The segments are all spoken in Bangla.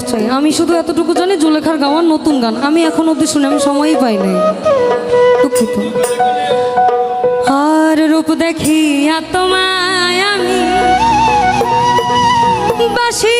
মাফ চাই আমি শুধু এতটুকু জানি জুলেখার গাওয়ার নতুন গান। আমি এখন অব্দি শুনে আমি সময়ই পাই নাই। দুঃখিত। আর রূপ দেখি আত্মায় আমি বাসি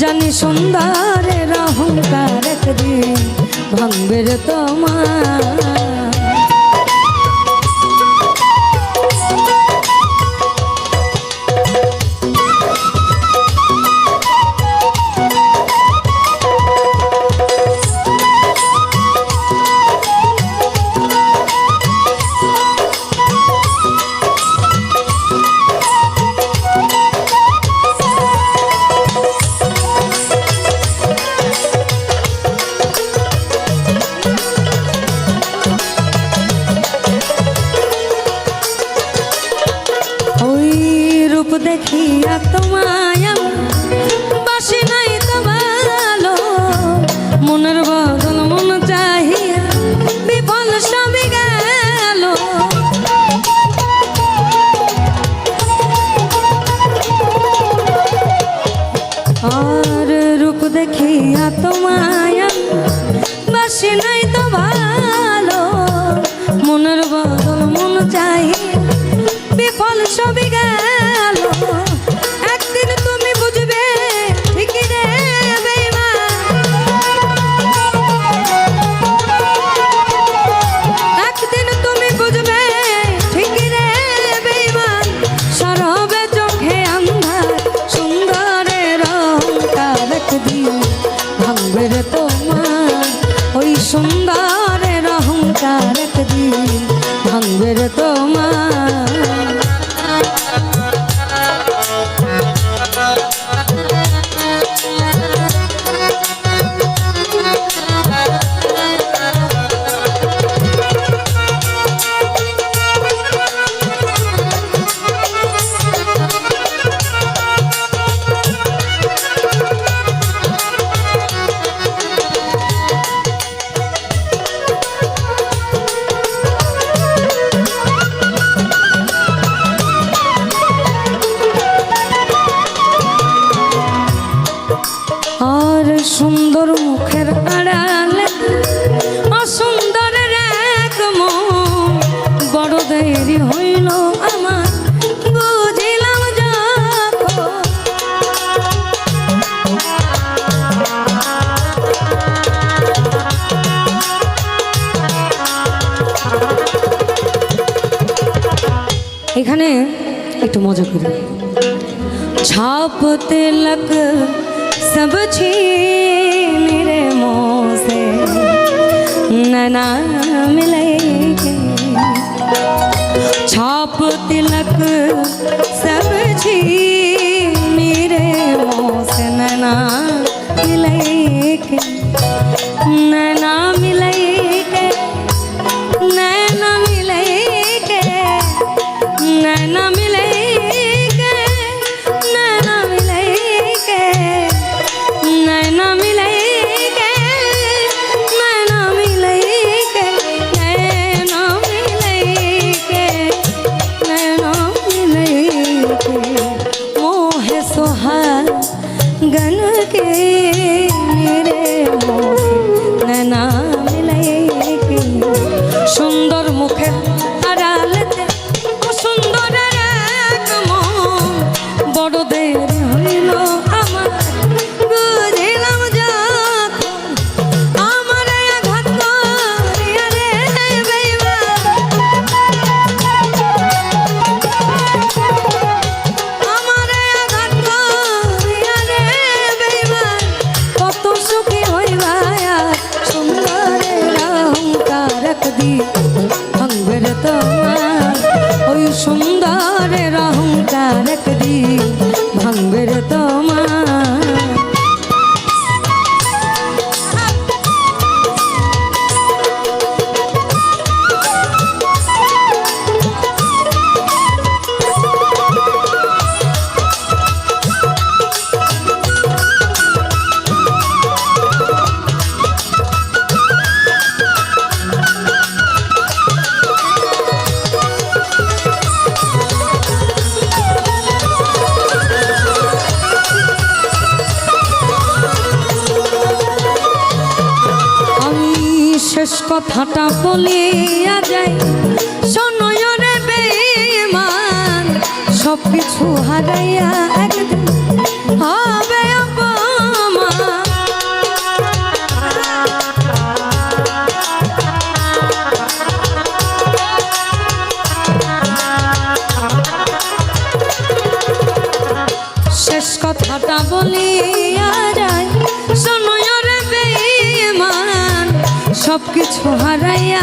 জানি সুন্দরের অহংকার একদিন ভাঙবে তোমার দেখিয়া তোমায় বাসি নাই তোমার এখানে একটু মজা করি ছাপ তিলক সব छीन रे मों से नना मिलेंगे छाप तिलक सब छीन रे मों से नना কথাটা বলিয়া যাই। সনয়রে বেমান সব কিছু হারাইয়া একদিন হবে শেষ কথাটা বলি সব কিছু হারাইয়া